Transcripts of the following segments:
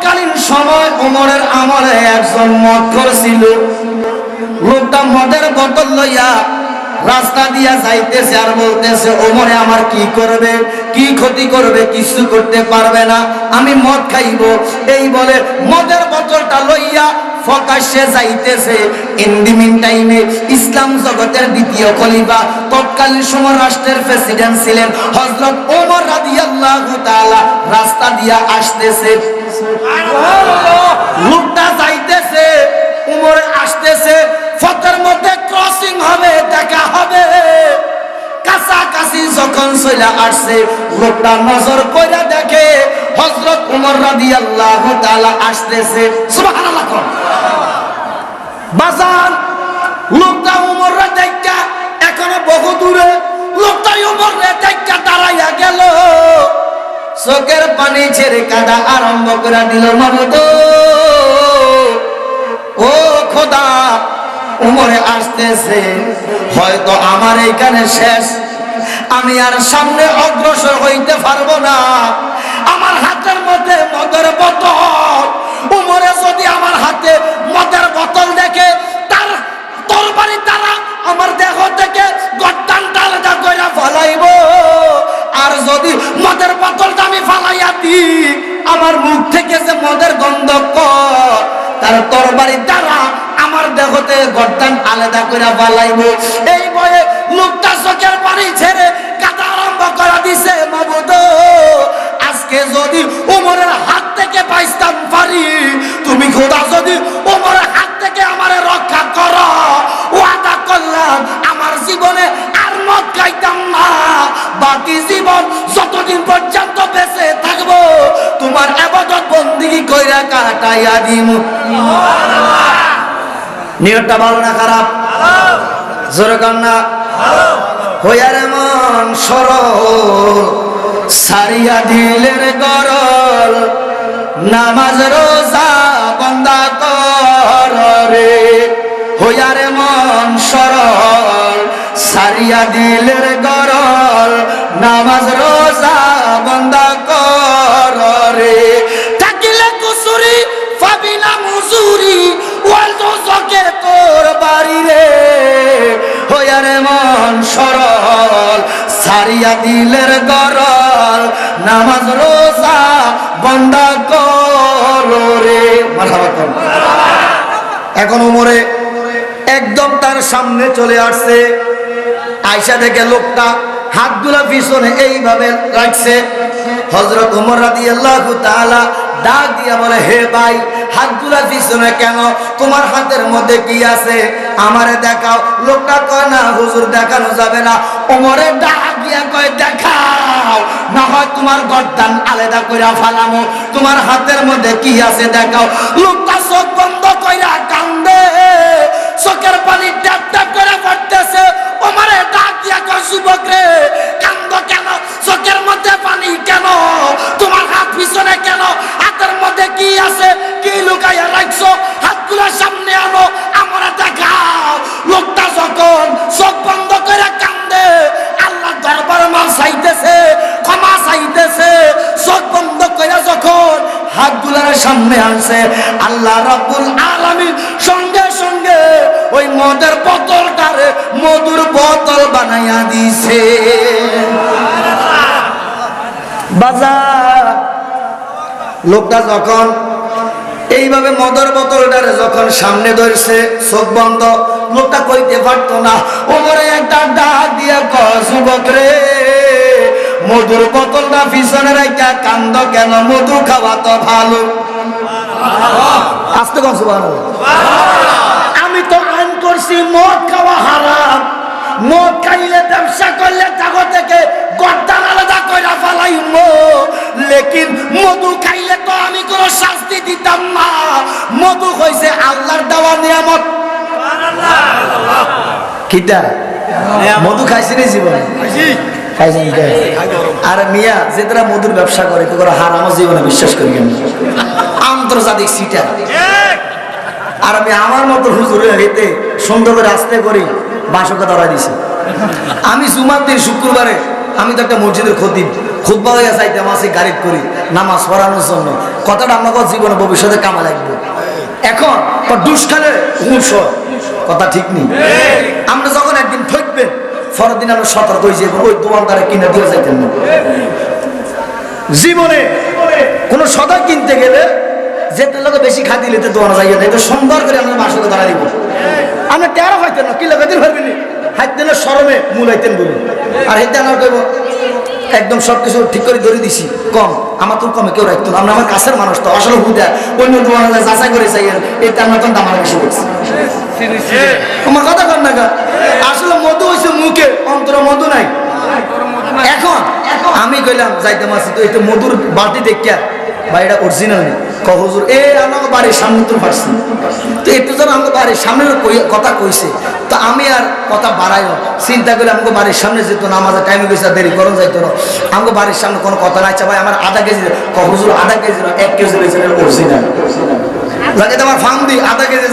তৎকালীন সময় উমরের আমলে একজন মদ ছিল। লোকটা মদের বোতল লইয়া রাস্তা দিয়া যাইতেছে আর বলতেছে ওমরে আমার কি করবে? কি ক্ষতি করবে? কিছু করতে পারবে না। আমি মদ খাইব। এই বলে মদের বোতলটা লইয়া ফকাশে যাইতেছে। ইন্দিমিন টাইমে ইসলাম জগতের দ্বিতীয় খলিফা, তৎকালীন সময় রাষ্ট্রের প্রেসিডেন্ট ছিলেন হযরত ওমর রাদিয়াল্লাহু তাআলা। রাস্তা দিয়া আসতেছে। লোকটা যাইতেছে, উমরে আসতেছে, ফতের মধ্যে ক্রসিং হবে, দেখা হবে। কাছাকাছি যখন চলে আসছে, লোকটা নজর করে দেখে হজরত উমর রাদিয়াল্লাহু তাআলা আসতেছে। সুবহানাল্লাহ কোন। বাজান, লোকটা উমর দেখা এখনও বহু দূরে লোকটা উমর দেখা দাঁড়াইয়া গেল। চোখের পানি ছেড়ে কাদা আরম্ভ করে দিল মামুদ ও খোদা, উমরে আসতেছে, হয়তো আমার এইখানে শেষ। আমি আর সামনে অগ্রসর হইতে পারব না। আমার হাতের মধ্যে মদের বোতল। উমরে যদি আমার হাতে মদের বোতল দেখে, তার তরবারি তারা আমার দেহ থেকে গদ্দান আলাদা করে ফলাইব। যদি মদের বোতলটা আমি ফালাইয়া দিই, আমার মুখ থেকে যে মদের গন্ধ তার তরবারি দ্বারা আমার দেহতে গর্দান আলাদা করে ফালাইব। এই বয়ে লোকটা চোখের পানি ছেড়ে কাদা আরম্ভ করা দিছে, মাবুদ, আজকে যদি উমরের হাত থেকে পাইতাম পারি, তুমি খোদা যদি উমরের হাত থেকে আমারে রক্ষা করো কইরা কাটাইয়া দিম। নিয়তটা ভালো না খারাপ? জোরে কন্যা হইয়ার মন সরল, সারিয়া দিলের গরল, নামাজ রোজা বন্দা কর রে। হইয়ারে সরল, সারিয়া দিলের গরল, নামাজ রোজা বন্দা কর ওয়াল তো জকে তোর বাড়ি রে। মন সরল, সারিয়া দিলের গরল, নামাজ রোজা বন্দা কর রে। এখন উমরে একদম তার সামনে চলে আসছে। আয়সা দেখে লোকটা হাতগুলা পিছনে এইভাবে রাখছে। হজরত উমর রাদি আল্লাহ ডাক দিয়া বলে, হে ভাই হাতগুলা পিছনে কেন? তোমার হাতের মধ্যে কি আছে? আমারে দেখাও। লোকটা কয়, না, হুজুর, দেখানো যাবে না। উমরে ডাক দিয়া কয়, দেখাও। না হয় তোমার গর্দান আলাদা কইরা ফালামো। তোমার হাতের মধ্যে কি আছে দেখাও। লোকটা চোখ বন্ধ কইরা কান্দে। চোখের পানি ট্যাপ ট্যাপ করে পড়তেছে। ওমারে ডাক সামনে আনো লোকটা যখন চোখ বন্ধ করে কান্দে, আল্লাহ দরবার মা চাইতেছে, ক্ষমা চাইতেছে। চোখ বন্ধ করে যখন হাতগুলার সামনে আনছে, আল্লাহ রাব্বুল ওই মদের বোতলটারে মধুর বোতল বানাইয়া দিছে। বাজার। লোকটা যখন এইভাবে মদর বোতলটারে যখন সামনে ধরছে, চোখ বন্ধ, লোকটা কইতে পারতো না, ওমরে, একটা ডাক দিয়ে যুবক রে, মধুর বোতলটা পিছনে রাখা কান্দ কেন? মধু খাওয়া তো ভালো। আসতে কম, সুবহানাল্লাহ। আমি তো আইন করছি মদ খাওয়া হারাম। মদ খাইলে ব্যবসা করলে তাগো থেকে গর্দান আলাদা কইরা ফালাইম। লেকিন মধু খাইলে তো আমি কোনো শাস্তি দিতাম না। মধু হইছে আল্লাহর দেওয়া নিয়ামত। কিটা? মধু খাইছি রে জীবনে? খাইছেন আর মিয়া যেটা মধুর ব্যবসা করে তো করে হারামো জীবনে বিশ্বাস করি আন্তর্জাতিক সিটা আর আমি আমার মতো হুজুরে হইতে সুন্দর করে আসতে করি বাসকে ধরা দিছি। আমি জুমার দিন শুক্রবারে আমি তো একটা মসজিদের খতিব খুদ্া হইয়া চাইতাম আসি গাড়ি করি, নামাজ পড়ানোর জন্য। কথাটা আমাকে জীবনে ভবিষ্যতে কামা লাগবে। এখন দুষ্কালে হুঁশ কথা ঠিক নেই। আমরা যখন একদিন ঠকবেন, পরের দিন আমরা সতর্ক হয়ে যাব ওই দোকানদারে কিনে দিয়ে যাইতেন না। জীবনে কোনো সদা কিনতে গেলে যেতে লোকে বেশি খাতি লিতে দোকানে যাইয়া না সুন্দর করে আমরা মাসে দাঁড়া দিব আমরা তেরো হইতেন না কি লাগাইতে পারবেন হাইতেন সরমে মূল হাইতেন বলি আর হেতে আমার কইব, একদম সব কিছু ঠিক করে ধরে দিছি। কম, আমার তো কমে কেউ রাখতো আমরা আমার কাছের মানুষ তো, আসলে হুদা। অন্য যায় যাচাই করে চাই এটা আমরা তখন দামার বেশি করছি। আমার কথা কর না। আসলে মধু হয়েছে মুখে, অন্তর মধু নাই। এখন, আমি কইলাম যাইতে মাসি তো এটা মধুর বালতি দেখিয়া বা এটা অরিজিনাল নেই। কহজুর এ বাড়ির সামনে তো পারছি তো একটু যেন আমাকে বাড়ির সামনে কই- কথা কইছে। তো আমি আর কথা বাড়াই না। চিন্তা আমাকে বাড়ির সামনে যেত না আমাদের গেছে দেরি না। আমাকে বাড়ির সামনে কোনো কথা আচ্ছা ভাই, আমার আধা কেজি কহজুর আধা কেজি না, এক কেজি রয়েছে ফার্ম দিই আধা কেজি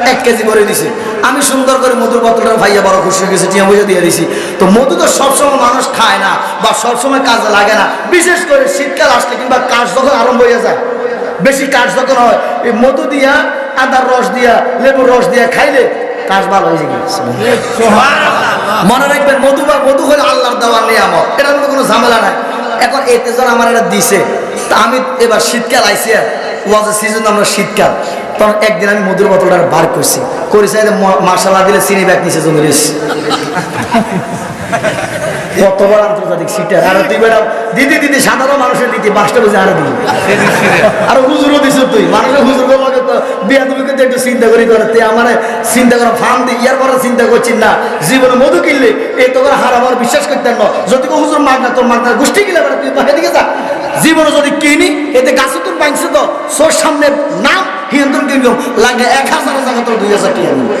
এক কেজি করে দিছে। আমি সুন্দর করে মধুর বোতলটা ভাইয়া বড় খুশি হয়ে গেছে, টিয়া বুঝে দিয়ে দিছি। তো মধু তো সবসময় মানুষ খায় না বা সবসময় কাজে লাগে না। বিশেষ করে শীতকাল আসলে কিংবা কাজ যখন আরম্ভ হয়ে যায় বেশি কাজ যখন হয় এই মধু দিয়া আদার রস দিয়া লেবুর রস দিয়া খাইলে কাজ ভালো হয়ে যাবে মনে রাখবেন মধু বা মধু হলে আল্লাহর দেওয়ার নিয়ামত। এটার মধ্যে কোনো ঝামেলা নাই। এখন এতে যেন আমার এটা দিছে। তা আমি এবার শীতকাল আইসি আর ওয়াজ সিজন আমরা শীতকাল। তখন একদিন আমি মধুর বোতলটা বার করছি। করেছি মার্শাল্লাহ দিলে চিনি ব্যাগ নিচে জমি কত বড় আন্তর্জাতিক সিটার। আর তুই বেড়া দিদি দিদি, সাধারণ মানুষের দিদি বাসটা বুঝে আরও দিই আর হুজুরও দিছ তুই। মানুষের হুজুর তো বিয়া তুমি কিন্তু একটু চিন্তা করি করে। তুই আমার চিন্তা করে দিই ইয়ার পরে চিন্তা করছি না। জীবনে মধু কিনলে এই তো করে হার আমার বিশ্বাস করতেন না। যদি হুজুর মাগ না, তোর মাগ না, গোষ্ঠী কিনে তুই এদিকে যা। জীবনে যদি কিনি, এতে গাছে তোর পাইছে তো সোর সামনে নাম লাগে এক হাজার টাকা তোর দুই হাজার টাকা নিবো।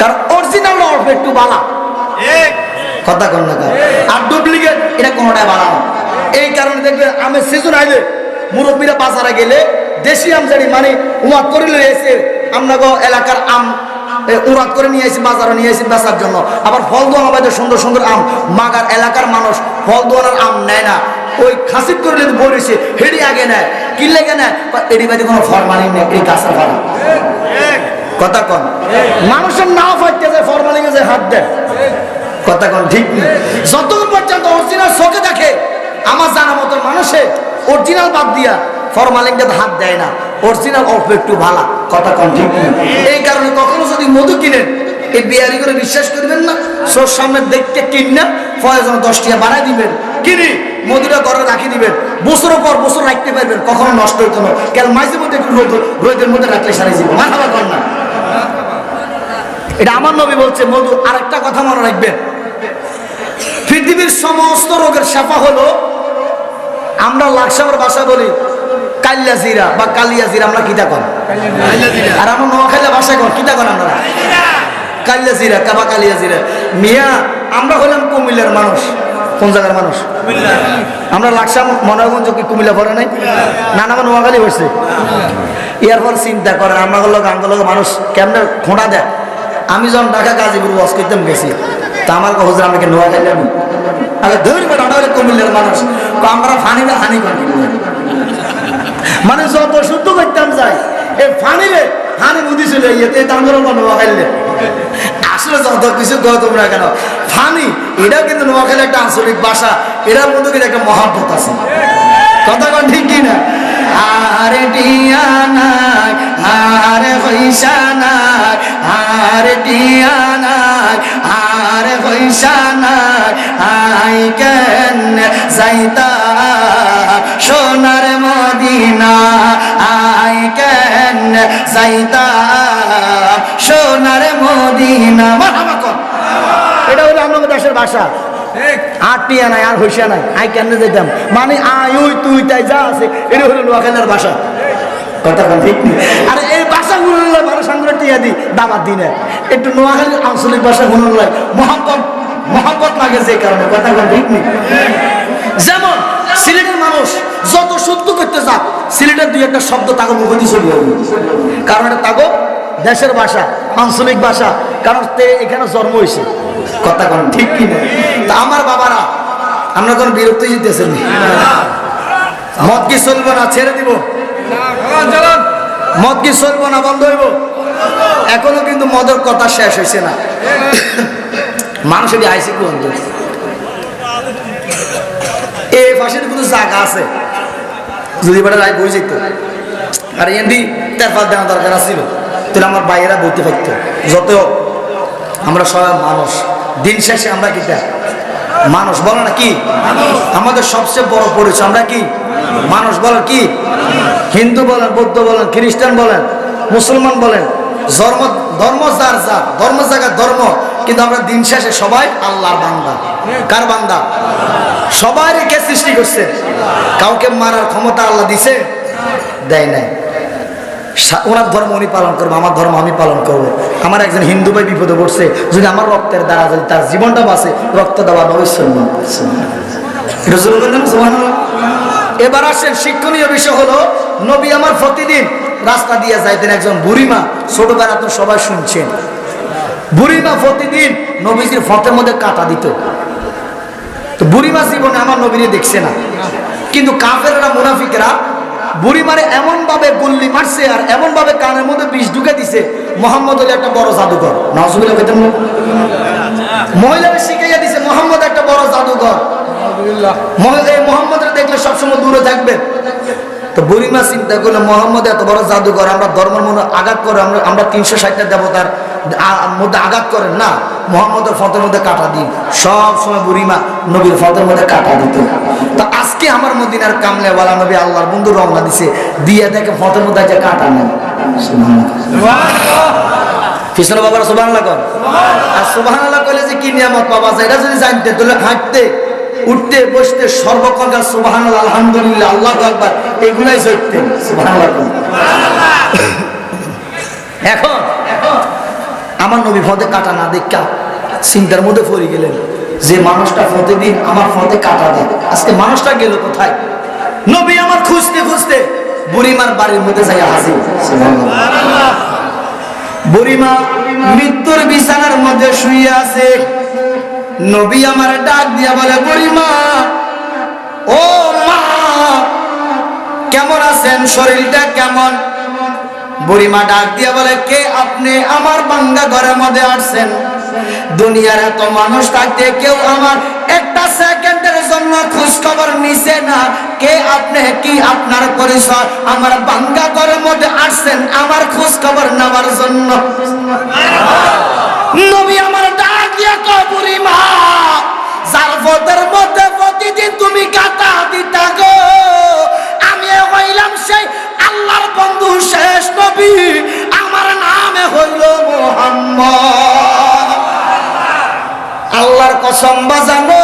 কারণ অরিজিনাল অল্প একটু বালা। কথা কন না কার। আর ডুপ্লিকেট এটা কোনোটাই বানানো এই কারণে দেখবে আমের সিজন আইলে মুরব্বীরা বাজারে গেলে দেশি আম জানি মানে উমাত করে লয়ে এসে আমনাগো এলাকার আম উড়াত করে নিয়ে আসি বাজারে নিয়ে আসি বেচার জন্য। আবার ফল দোয়ানো বাইতে সুন্দর সুন্দর আম মাগার এলাকার মানুষ ফল দোয়ানোর আম নেয় না। ওই খাসিদ করলে বলেছে হেডি আগে নেয় কিনলে লেগে নেয় এডি বাইতে কোনো ফরমালিন নেই এই গাছের ফল কথা কন। মানুষের নাও ফাইতে যায় ফরমালিনে যে হাত দেয়। কথা কোন ঠিক যতক্ষণ পর্যন্ত অরিজিনাল চোখে দেখে আমার জানা মতো মানুষে অরিজিনাল বাদ দিয়া ফরমালিনকে হাত দেয় না অরিজিনাল অল্প একটু ভালা, কথা কোন ঠিক নেই এই কারণে কখনো যদি মধু কিনেন, এই বিয়ারি করে বিশ্বাস করবেন না সোর সামনে দেখতে কিন না যেন দশ টাকা বাড়াই দিবেন, কিনি মধুটা ঘরে রাখি দিবেন, বছরের পর বছর রাখতে পারবেন, কখনো নষ্ট হইতো না। কেন মাঝে মধ্যে একটু রোদ, রোদের মধ্যে রাখলে সারাই যাবে মাথা কর না। এটা আমার নবী বলছে, মধু আরেকটা কথা মনে রাখবেন পৃথিবীর সমস্ত রোগের সাফা হলো আমরা লাকসামের ভাষা বলি কালিয়া জিরা বা কালিয়া জিরা আমরা কিতা কন আর আমরা নোয়াখালী ভাষা কন কিতা কন আমরা? কালিয়া জিরা। কাবা কালিয়া জিরা। মিয়া আমরা হলাম কুমিল্লার মানুষ। কোন জায়গার মানুষ? আমরা লাকসাম মনোরগঞ্জ কি কুমিল্লা পড়ে নাই? না না আমার নোয়াখালী হয়েছে এরপর চিন্তা করেন আমরা হলো গাঙ্গল মানুষ কেমনে খোঁড়া দেয়? আমি যখন ঢাকা গাজীপুর বস করতাম গেছি। তা আমার হুজুর আমাকে নোয়াখালী আমি আগে ধরবে না হলে কুমিল্লার মানুষ। আমরা ফানি না হানি করি। মানে যত শুদ্ধ করতাম যাই। এ ফানিলে হানি বুদ্ধি চলে দাম করে নোয়াখালী আসলে যত কিছু কো তোমরা কেন? ফানি, এটাও কিন্তু নোয়াখালী একটা আঞ্চলিক ভাষা। এটার মধ্যে কিন্তু একটা মহাব্বত আছে। কথা কন ঠিক কি না? আরে টিয়া নাই আরে পয়সা নাই আরে টিয়া নাই আরে নাই। আই কেন যাইতা সোনার মদিনা। আই কেন যাইতা সোনার মদিনা। এটা হলো আমাদের দেশের ভাষা। আর টিয়া নাই আর হইসা নাই। আই কেন যেতাম মানে আই ওই তুই তাই যা আছে এটা হলো নোয়াখালীর ভাষা। কথা ঠিক আর এই দিই একটু আঞ্চলিক কথা কারণ তাগো দেশের ভাষা, আঞ্চলিক ভাষা, কারণ তে এখানে জন্ম হয়েছে। কথা কোন ঠিক কি না আমার বাবারা আমরা কোন বিরক্তি জিতেছেন মদ কি চলবো না, ছেড়ে দিব? মদ কি চলবো না বন্ধ হইব? এখনও কিন্তু মদের কথা শেষ হয়েছে না। মানুষ এটি আইসি বন্ধু? এই পাশের কিন্তু জায়গা আছে। যদি বেটা রায় বই যেত আর এমনি তেরপাল দেওয়া দরকার ছিল তাহলে আমার বাইরেরা বলতে পারতো। যত আমরা সবাই মানুষ। দিন শেষে আমরা কি দেখ? মানুষ বলো না কি? আমাদের সবচেয়ে বড় পরিচয় আমরা কি? মানুষ বলেন কি? হিন্দু বলেন, বৌদ্ধ বলেন, খ্রিস্টান বলেন, মুসলমান বলেন, ধর্ম ধর্ম যার যার, ধর্ম জায়গার ধর্ম, কিন্তু আমরা দিন শেষে সবাই আল্লাহর বান্দা। কার বান্দা? সবাই কে সৃষ্টি করছে? কাউকে মারার ক্ষমতা আল্লাহ দিছে? দেয় নাই। ওনার ধর্ম উনি পালন করব, আমার ধর্ম আমি পালন করব। আমার একজন হিন্দু ভাই বিপদে পড়ছে, যদি আমার রক্তের দ্বারা যদি তার জীবনটা বাঁচে, রক্ত দেওয়া অবশ্যই এটা। এবার আসেন শিক্ষণীয় বিষয় হলো, নবী আমার প্রতিদিন রাস্তা দিয়ে যাইতেন একজন বুড়িমা ছোটবেলা তো সবাই শুনছেন। বুড়িমা প্রতিদিন নবীজির ফতের মধ্যে কাটা দিত। তো বুড়িমা জীবনে আমার নবীরে দেখছে না। কিন্তু কাফেররা, মুনাফিকরা বুড়িমারে এমন ভাবে গুল্লি মারছে আর এমন ভাবে কানের মধ্যে বিষ ঢুকে দিছে, মোহাম্মদ হলে একটা বড় জাদুঘর। নাজুবিল্লাহ কইতেন না? মহিলারা শিখাইয়া দিছে, মোহাম্মদ একটা বড় জাদুঘর। মোহাম্মদের দেখলে সবসময় দূরে থাকবেন তো বুড়িমা চিন্তা করলে, মোহাম্মদ এত বড় জাদুঘর, আমরা ধর্মের মনে আঘাত করে, আমরা আমরা তিনশো ষাটটা দেবতার মধ্যে আঘাত করেন। না, মোহাম্মদের ফতের মধ্যে কাটা দিন। সব সময় বুড়িমা নবীর ফতের মধ্যে কাটা দিত। তো আজকে আমার মদিনার কামলে বলা নবী আল্লাহর বন্ধু রওনা দিছে, দিয়ে দেখে ফতের মধ্যে যে কাটা নেই। কৃষ্ণ বাবার সুবাহ আর সুবাহ করলে যে কি নিয়ামত যায়, এটা যদি জানতে, তাহলে হাঁটতে। উঠতে, বসতে সর্বকাল সুবাহান আলহামদুলিল্লাহ, আল্লাহ আকবার, এগুলাই চড়তেন এখন, আমার নবী ফতে কাটা না দেখা, চিন্তার মধ্যে পড়ে গেলেন, যে মানুষটা ফতে দিন, আমার ফতে কাটা দেয় আজকে মানুষটা গেল কোথায়? নবী আমার খুঁজতে খুঁজতে বুড়িমার বাড়ির মধ্যে যাই হাজির বুড়িমা মৃত্যুর বিছানার মধ্যে শুয়ে আছে। নবী আমার ডাক দিয়া বলে বুড়িমা ও মা, কেমন আছেন? শরীরটা কেমন? বুড়িমা ডাক দিয়া বলে, কে আপনি? আমার বাঙ্গা ঘরের মধ্যে আসছেন। দুনিয়ার এত মানুষ থাকতে কেউ আমার একটা সেকেন্ডের জন্য খোঁজ খবর নিছে না। কে আপনি? কি আপনার পরিচয়? আমার বাঙ্গা ঘরের মধ্যে আসছেন, আমার খোঁজ খবর নেওয়ার জন্য। নবী আমার ডাক কয় বুড়িমা মধ্যে তুমি কাটা দিতা গো। আমি হইলাম সেই আল্লাহর বন্ধু, শেষ নবী। আমার নামে হইল মোহাম্মদ। আল্লাহর কসম বাজানো।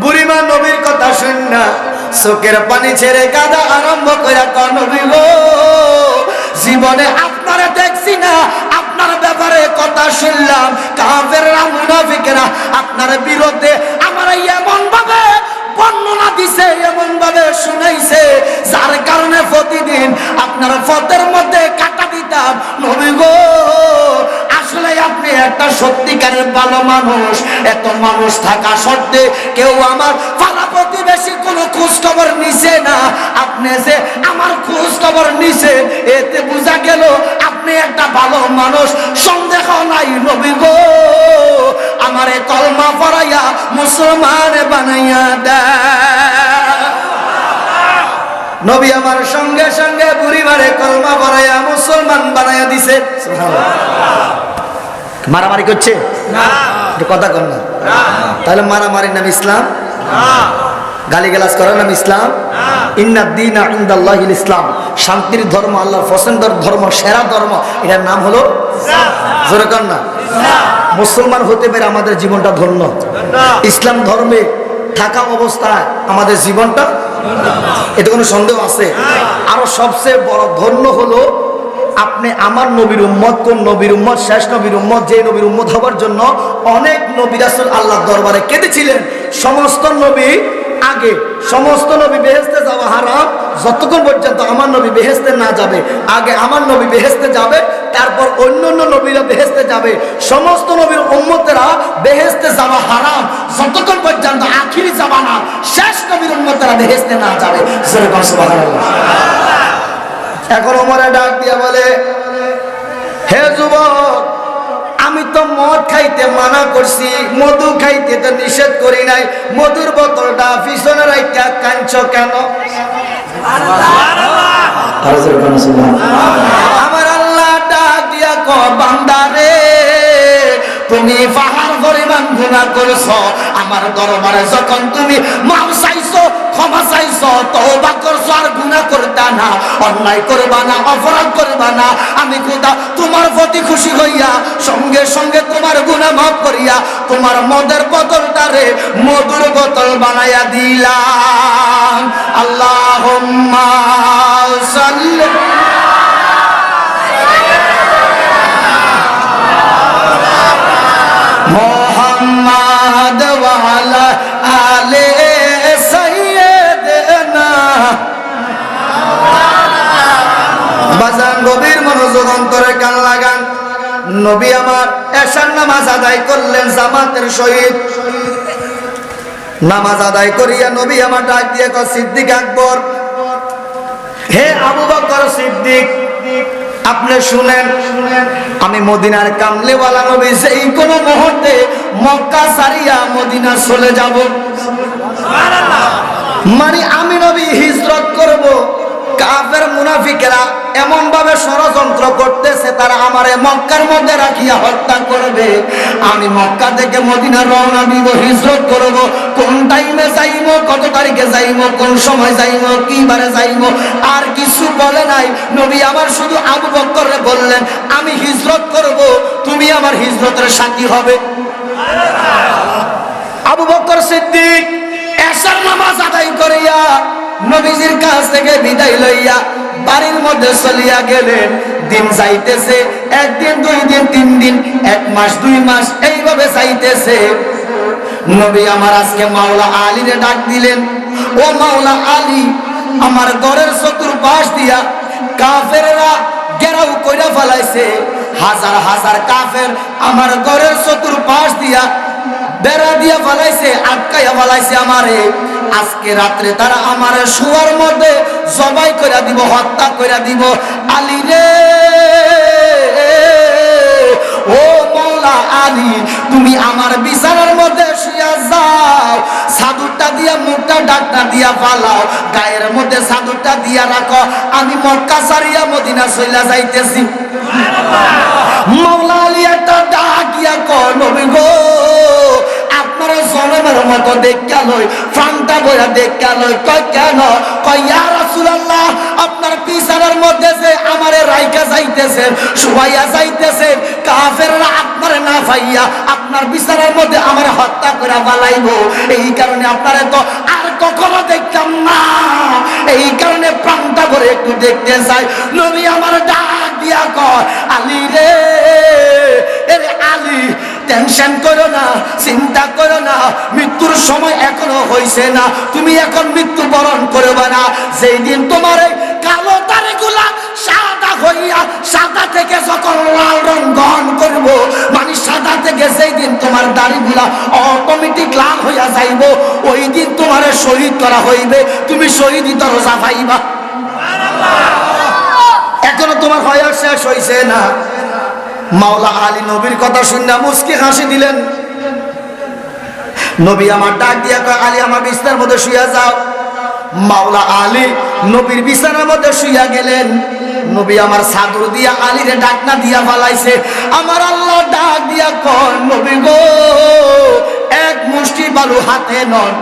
বুড়িমা নবীর কথা শুন না চোখের পানি ছেড়ে কাদা আরম্ভ করে কনবী জীবনে আপনারা দেখছি না আপনার কথা শুনলাম, কাফেররা, মুনাফিকেরা আপনার বিরুদ্ধে আমার এমন ভাবে বর্ণনা দিছে এমন ভাবে শুনাইছে, যার কারণে প্রতিদিন আপনার ফতের মধ্যে কাটা দিতাম। নবী আসলে আপনি একটা সত্যিকারের ভালো মানুষ, এত মানুষ থাকা সত্ত্বে কেউ আমার পাড়া প্রতিবেশী কোনো খোঁজ খবর নিছে না। আপনি যে আমার খোঁজ খবর নিছে এতে বোঝা গেল আপনি একটা ভালো মানুষ সন্দেহ নাই নবী গো। আমারে কলমা পড়াইয়া মুসলমান বানাইয়া দেয় নবী আমার সঙ্গে সঙ্গে মারে কলমা পড়াইয়া মুসলমান বানাইয়া দিছে। মারামারি করছে? কথা কর না। তাহলে মারামারির নাম ইসলাম? গালি গালাজ করার নাম ইসলাম? ইসলাম। শান্তির ধর্ম, আল্লাহর পছন্দের ধর্ম, সেরা ধর্ম, এটার নাম হলো জোরে না। মুসলমান হতে পেরে আমাদের জীবনটা ধন্য। ইসলাম ধর্মে থাকা অবস্থায় আমাদের জীবনটা এতে কোনো সন্দেহ আছে? আরও সবচেয়ে বড় ধন্য হলো আপনি আমার নবীর উম্মত, কোন নবীর উম্মত, শেষ নবীর উম্মত, যে নবীর উম্মত হবার জন্য অনেক নবী রাসূল আল্লাহ দরবারে কেঁদেছিলেন। সমস্ত নবী আগে সমস্ত নবী বেহেস্তে যাওয়া হারাম, যতক্ষণ পর্যন্ত আমার নবী বেহেস্তে না যাবে, আগে আমার নবী বেহেস্তে যাবে, তারপর অন্য অন্য নবীরা বেহেস্তে যাবে, সমস্ত নবীর উম্মতেরা বেহেস্তে যাওয়া হারাম, যতক্ষণ পর্যন্ত আখিরি না শেষ নবীর উম্মতেরা বেহেস্তে না যাবে। এখন ওমরে ডাক দিয়া বলে, হে যুবক আমি তো মদ খাইতে মানা করছি মধু খাইতে তো নিষেধ করি নাই। মধুর বোতলটা পিছনে রাইটা কাঞ্চ কেন? আমার আল্লাহ ডাক দিয়া ক বান্দারে। তুমি পাহাড় পরিমাণ গুণা করছ, আমার দরবারে যখন তুমি মাপ চাইছো, ক্ষমা চাইছো, তওবা করছ আর গুনাহ করতা না, অন্যায় করবা না, অপরাধ করবা না, আমি খোদা তোমার প্রতি খুশি হইয়া, সঙ্গে সঙ্গে তোমার গুনাহ মাফ করিয়া, তোমার মদের বোতলটারে মধুর বোতল বানাইয়া দিলাম। আল্লাহুম্মা সাল্লি বাজান গভীর মনোযোগ অন্তরে কান লাগান। নবী আমার এশার নামাজ আদায় করলেন জামাতের সহিত। নামাজ আদায় করিয়া নবী আমার ডাক দিয়ে কয়, সিদ্দিক আকবর হে আবু বকর সিদ্দিক আপনি শুনেন আমি মদিনার কামলেওয়ালা নবী সেই কোন মুহূর্তে মক্কা সারিয়া মদিনা চলে যাব। মানে আমি নবী হিজরত করব। কাফের মুনাফিকেরা এমন ভাবে ষড়যন্ত্র করতেছে, তারা আমারে মক্কার মধ্যে রাখিয়া হত্যা করবে। আমি মক্কা থেকে মদিনা রওনা দিব, হিজরত করব। কোন টাইমে যাইব কত তারিখে যাইব কোন সময় যাইব কি বারে যাইব আর কিছু বলে নাই। নবী আমার শুধু আবু বক্করে বললেন, আমি হিজরত করব, তুমি আমার হিজরতের সাথী হবে। আবু বকর সিদ্দিক এসার নামাজ আদায় করিয়া নবীজির কাছ থেকে বিদায় লইয়া বাড়ির মধ্যে চলিয়া গেলেন। দিন যাইতেছে, একদিন, দুই দিন, তিন দিন, এক মাস, দুই মাস, এইভাবে যাইতেছে। নবী আমার আজকে মাওলা আলীরে ডাক দিলেন, ও মাওলা আলী, আমার ঘরের চতুর্পাশ দিয়া কাফেররা গেরাও কইরা ফেলাইছে। হাজার হাজার কাফের আমার ঘরের চতুর্পাশ দিয়া বেড়া দিয়া ফেলাইছে, আটকাইয়া ফেলাইছে আমারে। আজকে রাত্রে তারা আমার শুয়ার মধ্যে জবাই কইরা দিব, হত্যা কইরা দিব। আলী রে, ও মৌলা আলী, তুমি আমার বিছানার মধ্যে শুয়া যাও। সাদুরটা দিয়া মুখটা ডাকটা দিয়া পালাও গায়ের মধ্যে সাদুরটা দিয়া রাখো। আমি মক্কা সারিয়া মদিনা চইলা যাইতেছি। মৌলা আলী একটা ডাক দিয়া কর নবী গো। জনমের মতো দেখা লই ফান্টা বইয়া দেখা লই। কয় কেন? কয়, ইয়া আপনার পিছানার মধ্যে যে আমারে রাইকা যাইতেছেন শুয়াইয়া যাইতেছেন কাফেররা আপনারে না পাইয়া আপনার বিছানার মধ্যে আমার হত্যা করে বালাইব এই কারণে আপনারে তো আর কখনো দেখতাম না। এই কারণে প্রাণটা করে একটু দেখতে চাই। নবী আমার ডাক দিয়া কর আলী রে, এরে আলী টেনশন করো না, চিন্তা করো না, মৃত্যুর সময় এখনও হয়েছে না। তুমি এখন মৃত্যু বরণ করবে না। যেই দিন তোমার এই কালো তারিগুলা সাদা হইয়া, সাদা থেকে যখন লাল রং গ্রহণ করব মানে সাদা থেকে যেই দিন তোমার দাড়িগুলা অটোমেটিক লাল হইয়া যাইব, ওই দিন তোমার শহীদ করা হইবে। তুমি শহীদই দরজা পাইবা। এখনও তোমার হয়া শেষ হইছে না। মাওলা আলী নবীর কথা শুনে মুসকি হাসি দিলেন। নবী আমার ডাক দিয়া কয়, আলী, আমার বিস্তার মধ্যে শুয়া যাও। মাওলা আলী নবীর বিছানার মধ্যে শুইয়া গেলেন। নবী আমার সাদর দিয়া আলীরে ডাকনা দিয়া ফালাইছে। আমার আল্লাহ ডাক দিয়া কয়, নবী গো এক মুষ্টি বালু হাতে নন,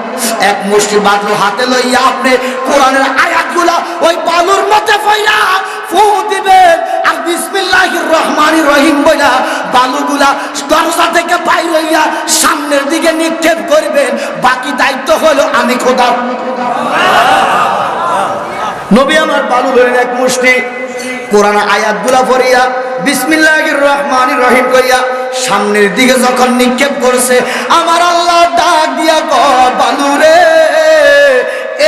এক মুষ্টি বালু হাতে লইয়া আপনি কোরআনের আয়াতগুলা ওই বালুর মধ্যে ফইরা ফু দিবেন। আর বিসমিল্লাহির রহমানির রহিম বইলা বালুগুলা দরজা থেকে বাইর হইয়া সামনের দিকে নিক্ষেপ করবেন। বাকি দায়িত্ব হলো আমি খোদা। নবী আমার বালু ধরেন এক মুষ্টি কোরআন আয়াতগুলা পড়িয়া বিসমিল্লাহির রহমানির রহিম করিয়া সামনের দিকে যখন নিক্ষেপ করছে, আমার আল্লাহ ডাক দিয়া বালু রে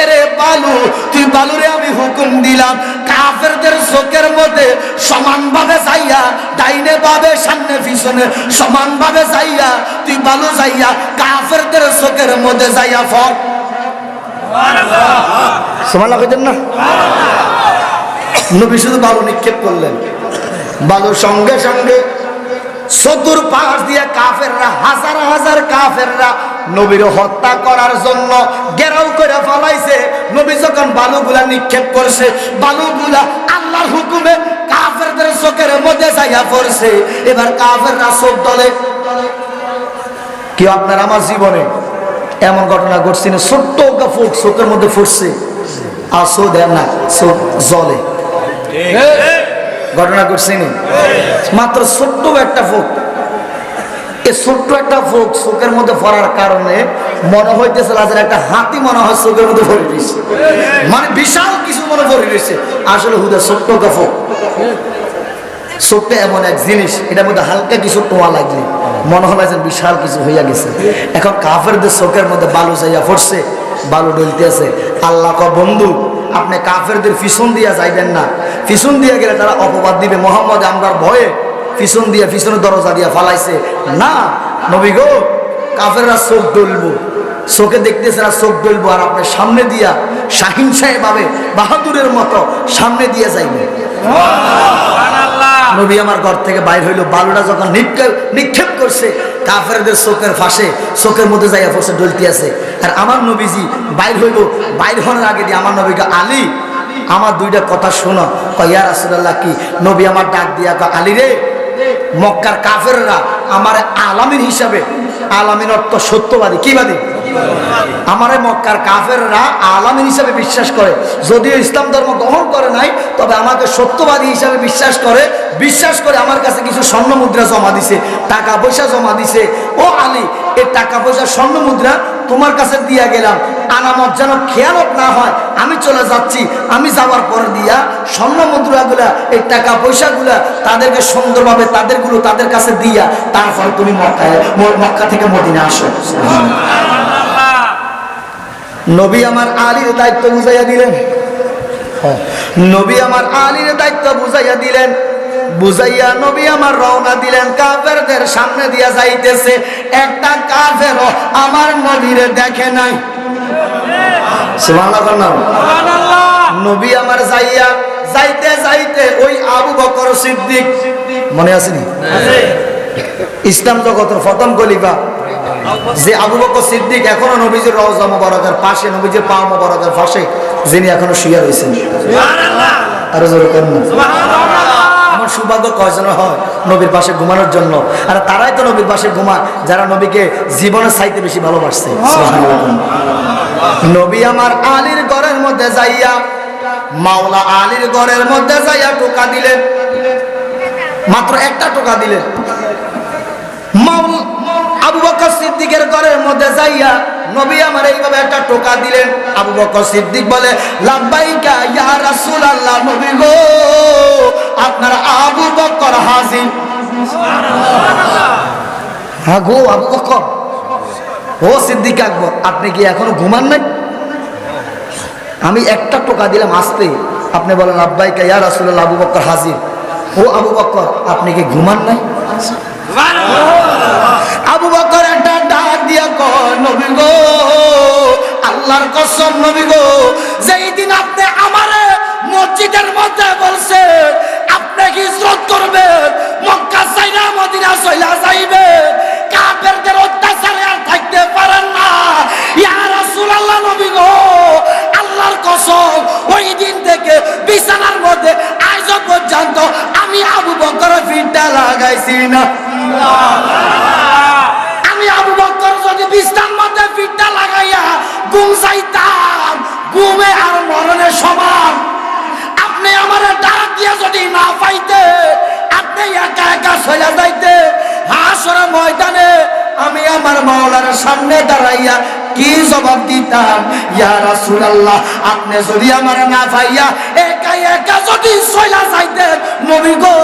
এরে বালু, তুই বালুরে আমি হুকুম দিলাম, কাফেরদের চোখের মধ্যে সমানভাবে যাইয়া, ডাইনে ভাবে সামনে পিছনে সমানভাবে যাইয়া, তুই বালু যাইয়া, কাফেরদের চোখের মধ্যে যাইয়া ফক সমান লাগাইতেন না? নবী শুধু বালু নিক্ষেপ করলেন। বালুর সঙ্গে সঙ্গে চতুর পাশ দিয়ে কাফেররা, হাজার হাজার কাফেররা নবীর হত্যা করার জন্য গেরাও করে ফলাইছে। নবী যখন বালুগুলা নিক্ষেপ করছে, বালুগুলা আল্লাহর হুকুমে কাফেরদের চোখের মধ্যে যাইয়া পড়ছে। এবার কাফেররা চোখ দলে কি আপনার আমার জীবনে এমন ঘটনা ঘটছে না? ছোট্ট ফুট চোখের মধ্যে ফুটছে। আর চোখ দেন না, চোখ জলে। ঘটনা ঘটছে নি? মাত্র ছোট্ট একটা ফোক এই ছোট্ট একটা ফোক চোখের মধ্যে পড়ার কারণে মনে হইতেছে লাজের একটা হাতি মনে হয় চোখের মধ্যে ভরে রয়েছে। মানে বিশাল কিছু মনে ভরে রয়েছে। আসলে হুদা ছোট্ট একটা ফোক চোখটা এমন এক জিনিস, এটার মধ্যে হালকা কিছু টোয়া লাগলে মনে হয় যে বিশাল কিছু হইয়া গেছে। এখন কাফেরদের চোখের মধ্যে বালু যাইয়া পড়ছে, বালু ডলতে আছে। আল্লাহ ক বন্ধু আপনি কাফেরদের পিছন দিয়া যাইবেন না। পিছন দিয়া গেলে তারা অপবাদ দিবে, মোহাম্মদ, আমরার ভয়ে পিছন দিয়া, পিছনে দরজা দিয়া ফালাইছে। না, নবী গো, কাফেররা চোখ ডলবো। চোখে দেখতেছে না চোখ ডলবো আর আপনার সামনে দিয়া শাহিন সাহেব ভাবে বাহাদুরের মতো সামনে দিয়ে যাইবে নবী আমার ঘর থেকে বাইর হইল বালুটা যখন নিক্ষেপ নিক্ষেপ করছে কাফেরদের চোখের ফাঁসে চোখের মধ্যে যাইয়া পড়ছে ডলতি আছে। আর আমার নবীজি বাইর হইল বাইর হওয়ার আগে দিয়ে আমার নবীকে আলী আমার দুইটা কথা শোনো। কয়া রাসুল্লাহ কি? নবী আমার ডাক দিয়া কয়, আলী রে মক্কার কাফেররা আমার আলামিন হিসাবে আলামিন অর্থ সত্যবাদী। কি বাদী? আমার মক্কার কাফেররা আলামিন হিসাবে বিশ্বাস করে। যদিও ইসলাম ধর্ম গ্রহণ করে নাই, তবে আমাকে সত্যবাদী হিসাবে বিশ্বাস করে। বিশ্বাস করে আমার কাছে কিছু স্বর্ণ মুদ্রা জমা দিছে, টাকা পয়সা জমা দিছে। ও আলী এই টাকা পয়সা স্বর্ণ মুদ্রা তোমার কাছে দিয়া গেলাম। আনামত যেন খেয়ালত না হয়, আমি চলে যাচ্ছি। আমি যাওয়ার পর দিয়া স্বর্ণ মুদ্রাগুলা, এই টাকা পয়সাগুলা তাদেরকে সুন্দরভাবে তাদেরগুলো তাদের কাছে দিয়া, তারপরে তুমি মক্কায় মক্কা থেকে মদিনা আসো। নবী আমার আলীর দায়িত্ব বুঝাইয়া দিলেন। হ্যাঁ। নবী আমার আলীর দায়িত্ব বুঝাইয়া দিলেন। বুঝাইয়া নবী আমার রওনা দিলেন কাফেরদের সামনে দিয়া যাইতেছে। একটা কাফেরও আমার নবীরে দেখে নাই। নবী আমার যাইয়া যাইতে যাইতে ওই আবু বকর সিদ্দিক মনে আসেনি ইসলাম জগতের প্রথম খলিফা যে আবু বকর সিদ্দিক এখনও নবীজির রওজা মোবারকের পাশে নবীজির পা মোবারকের পাশে যিনি এখনও শুয়ে রয়েছেন। আরও জোরে করেন আমার সৌভাগ্য কয়জনের হয় নবীর পাশে ঘুমানোর জন্য? আর তারাই তো নবীর পাশে ঘুমায় যারা নবীকে জীবনের চাইতে বেশি ভালোবাসছে। নবী আমার আলীর ঘরের মধ্যে যাইয়া মাওলা আলীর ঘরের মধ্যে যাইয়া টোকা দিলেন। মাত্র একটা টোকা দিলেন। আবু বকর সিদ্দিকের ঘরের মধ্যে যাইয়া নবী আমার এইভাবে একটা টোকা দিলেন। আবু বকর সিদ্দিক বলে, লাব্বাইকা ইয়া নবী গো, আপনার আবু বকর হাজির। হ্যাঁ গো আবু বকর। ও সিদ্দিক আকবর, আপনি কি এখনও ঘুমান নাই? আমি একটা টোকা দিলাম আসতে। আপনি বলেন আব্বাইকা ইয়া রাসূলুল্লাহ আবু বকর হাজির। ও আবু বকর, আপনি কি ঘুমান নাই? আবু বকর একটা ডাক দিয়া কয়, নবী গো, আল্লাহর কসম নবী গো যেই দিন আপনি আমারে মসজিদের মধ্যে বলছে, আপনি হিজরত করবেন? মক্কা চাইনা মদিনা চইলা যাইবে। কাফেরদের অত্যাচারে আর থাকতে পারেন না। ইয়া রাসূলুল্লাহ নবী গো, আল্লাহর কসম ওই দিন থেকে বিছানার মধ্যে আজ পর্যন্ত আমি আবু বকর ফিরটা লাগাইছি না। আমি ঘুম চাইতাম, ঘুমে আর মরণে সমান। আপনি আমার ডাক দিয়ে যদি না পাইতে, আপনি একা একা চলে যাইতে। হাসর ময়দানে আমি আমার মাওলার সামনে দাঁড়াইয়া কি জবাব দিতাম? ইয়া রাসূলুল্লাহ, আপনি যদি আমার না পাইয়া একা একা যদি চলা যাইতেন নবী গো,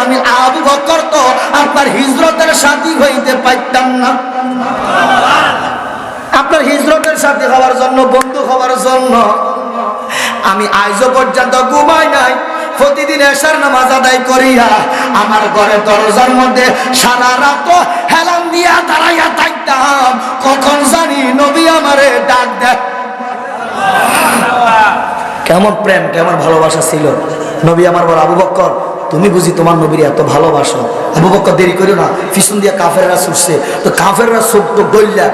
আমি আবু বকর তো আপনার হিজরতের সাথী হইতে পারতাম না। আপনার হিজরতের সাথে হওয়ার জন্য, বন্ধু হওয়ার জন্য। আমি আজও পর্যন্ত ঘুমাই নাই, প্রতিদিন এসার নামাজ আদায় করিয়া আমার ঘরে দরজার মধ্যে সারা রাত হেলান দিয়া দাঁড়াইয়া থাকতাম। কখন জানি নবী আমারে ডাক দেয়। কেমন প্রেম, কেমন ভালোবাসা ছিল। নবী আমার বড় আবু বক্কর, তুমি বুঝি তোমার নবীর এত ভালোবাসো? আবু বক্কর, দেরি করিও না, পিছন দিয়া কাফেররা ছুটছে। তো কাফেররা চোখ তো গইলা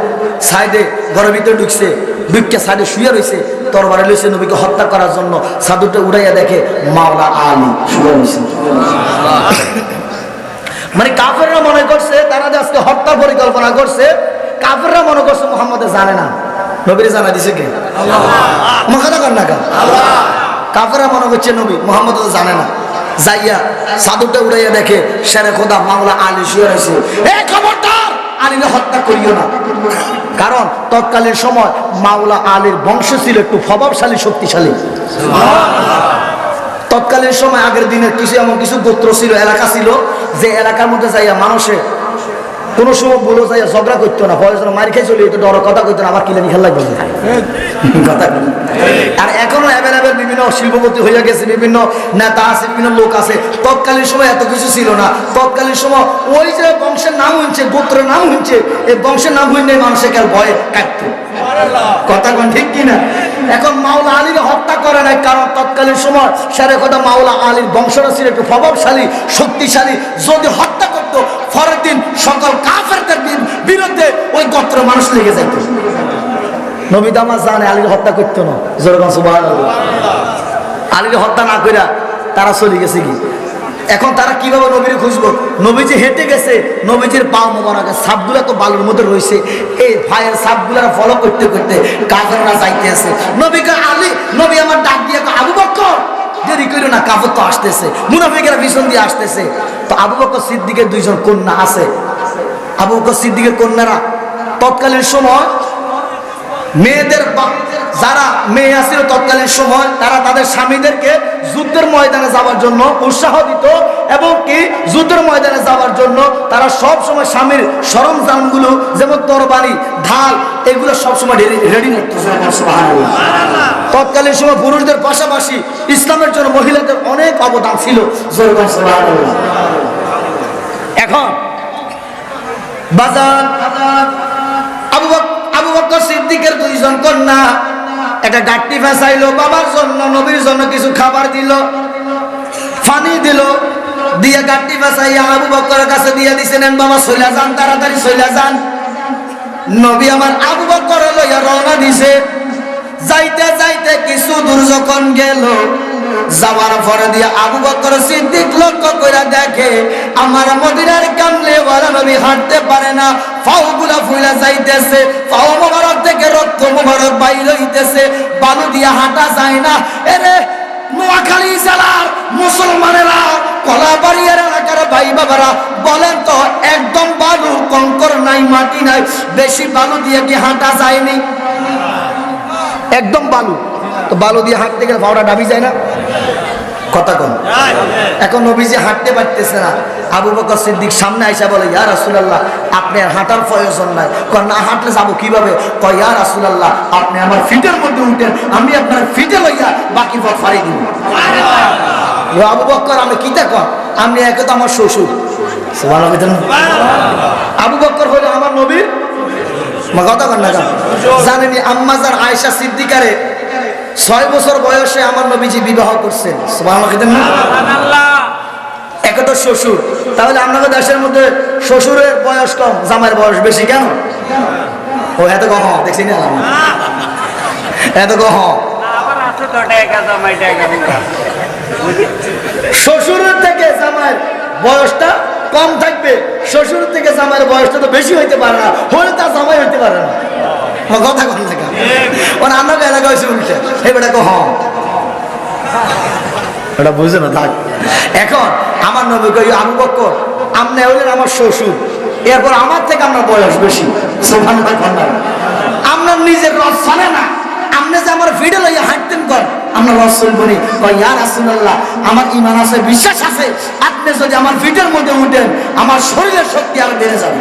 সাইডে ঘরের ভিতরে ঢুকছে ঢুককে সাইডে শুয়ে রয়েছে তরবারে লইছে নবীকে হত্যা করার জন্য। সাধুটা উড়াইয়া দেখে মাওলা আলী শুয়ে রয়েছে। মানে কাফেররা মনে করছে তারা যে আজকে হত্যা পরিকল্পনা করছে কাফেররা মনে করছে মোহাম্মদে জানে না। নবীরে জানা দিছে কে? মাখানা কর না কাফেররা মনে করছে নবী মোহাম্মদ জানে না। যাইয়া সাধুটা উড়াইয়া দেখে সেরে খোদা মামলা আলী শুয়ে রয়েছে। এ খবরদার! আলীকে হত্যা করিও না। কারণ তৎকালীন সময় মাওলা আলীর বংশ ছিল একটু প্রভাবশালী, শক্তিশালী। তৎকালীন সময় আগের দিনের কিছু এমন কিছু গোত্র ছিল, এলাকা ছিল, যে এলাকার মধ্যে যাইয়া মানুষে কোনো সময় বলো যাইয়া ঝগড়া করতো না ভয় মার খেয়ে চলে যেত, ডর কথা কইতো না, আমার কিলানি খেলা লাগবে কথা আর এখনও অ্যাভেলেবেল বিভিন্ন শিল্পপতি হয়ে গেছে, বিভিন্ন নেতা আছে, বিভিন্ন লোক আছে। তৎকালীন সময় এত কিছু ছিল না। তৎকালীন সময় ওই যে বংশের নাম হচ্ছে গোত্রের নাম হচ্ছে এই বংশের নাম হইলে মানুষের কার ভয়ে কাটতো কথা কোন ঠিক কিনা এখন মাওলা আলীর হত্যা করে নাই, কারণ তৎকালীন সময় সারে কথা মাওলা আলীর বংশটা ছিল একটু প্রভাবশালী, শক্তিশালী। যদি হত্যা পরের দিন সকল কাফেরদের বি- বিরুদ্ধে ওই গোত্র মানুষ লেগে যাইত। নবী দামা জানে আলীর হত্যা করতো না। জোরগান আলীর হত্যা না কইরা তারা চলে গেছে কি? এখন তারা কীভাবে নবীর খুঁজবো? নবীজি হেঁটে গেছে, নবীজির পা মোবারকের সাপগুলা তো বালুর মধ্যে রয়েছে এই ভাইয়ের সাপগুলার ফলো করতে করতে কাফেররা যাইতে আছে। নবীকে আলী, নবী আমার ডাক দিয়ে আবু বক্কর! দেরি করিও না কাপড় তো আসতেছে। মুনাফিকেরা ভীষণ দিয়ে আসতেছে। তো আবু বক্কর সিদ্দিকের দুইজন কন্যা আছে। আবু বক্কর সিদ্দিকের কন্যারা তৎকালীন সময় মেয়েদের যারা মেয়ে আসছিল তৎকালীন সময় তারা তাদের স্বামীদেরকে যুদ্ধের ময়দানে যাওয়ার জন্য উৎসাহ দিত এবং কি যুদ্ধের ময়দানে যাওয়ার জন্য তারা সব সময় স্বামীর সরঞ্জামগুলো যেমন তরবারি ঢাল এগুলো সব সময় রেডি রাখতো তৎকালীন সময় পুরুষদের পাশাপাশি ইসলামের জন্য মহিলাদের অনেক অবদান ছিল। এখন বাজার আবু বক- আবু বকর সিদ্দিকের দুইজন কন্যা। একটা গাঠটি ফেসাইলো, বাবার জন্য, নবীর জন্য কিছু খাবার দিল পানি দিল, দিয়ে গাঠটি ফেসাইয়া আবু বকরের কাছে দিয়ে দিছে, নেন বাবা সইলা যান, তাড়াতাড়ি সইলা যান। নবী আমার আবু বকর লইয়া রওনা দিছে। যাইতে যাইতে কিছু দূর যখন গেল, যাওয়ার পরে দিয়ে আবু বকর সিদ্দিক লক্ষ্য করে দেখে, আমার মদিনার ওয়ালা নবী হাঁটতে পারে না পাও গুলা ফুলা যাইতেছে পাও মোবারক থেকে রক্ত মোবারক বাইর হইতেছে, বালু দিয়া হাঁটা যায় না। এরে নোয়াখালী জেলার মুসলমানেরা, কলাবাড়িয়ার এলাকার ভাই বাবারা বলেন তো, একদম বালু, কঙ্কর নাই, মাটি নাই, বেশি বালু দিয়ে কি হাঁটা যায়নি? একদম বালু। তো বালু দিয়ে হাঁটতে গেলে ভাওটা ডাবি যায় না? কথা কম এখন নবীজি হাঁটতে পারতেছে না। আবু বকর সিদ্দিক সামনে আইসা বলে ইয়া রাসূলুল্লাহ আপনি আর হাঁটার প্রয়োজন নাই। না হাঁটলে যাব কীভাবে? কয় ইয়া রাসূলুল্লাহ আপনি আমার ফিটের মধ্যে উঠেন আমি আপনার ফিটে লইয়া বাকি পথ ফাড়ি দিব। আবু বকর আমি কি দেখো আমি একে তো আমার শ্বশুর? আবু বকর হলো আমার নবীর। কথা কন না কেন? জানেনি আম্মাজার আয়েশা সিদ্দিকারে ছয় বছর বয়সে আমার নবীজি বিবাহ করছেন। একে তো শ্বশুর। তাহলে আপনাদের দেশের মধ্যে শ্বশুরের বয়স কম জামাইয়ের বয়স বেশি কেন? ও এত কহ দেখছি না? এত কহ তো শ্বশুরের থেকে জামাইয়ের বয়সটা কম থাকবে। শ্বশুর থেকে জামাইয়ের বয়সটা তো বেশি হইতে পারে না। হলে তার জামাই হইতে পারে না। কথা কম থাকে মানে আমরা এলাকা হয়েছে উল্টে এই বেটা কহ এটা বুঝে না থাক। এখন আমার নবী কই আবু বক্কর আপনি হলেন আমার শ্বশুর। এরপর আমার থেকে আপনার বয়স বেশি। আপনার নিজের রস ছাড়ে না। আপনি যে আমার ভিড়ে লইয়া হাঁটতেন কর আমরা বলি কয় ইয়া রাসূলুল্লাহ আমার ঈমান আছে বিশ্বাস আছে। আপনি যদি আমার পিঠের মধ্যে উঠেন আমার শরীরের শক্তি আর বেড়ে যাবে।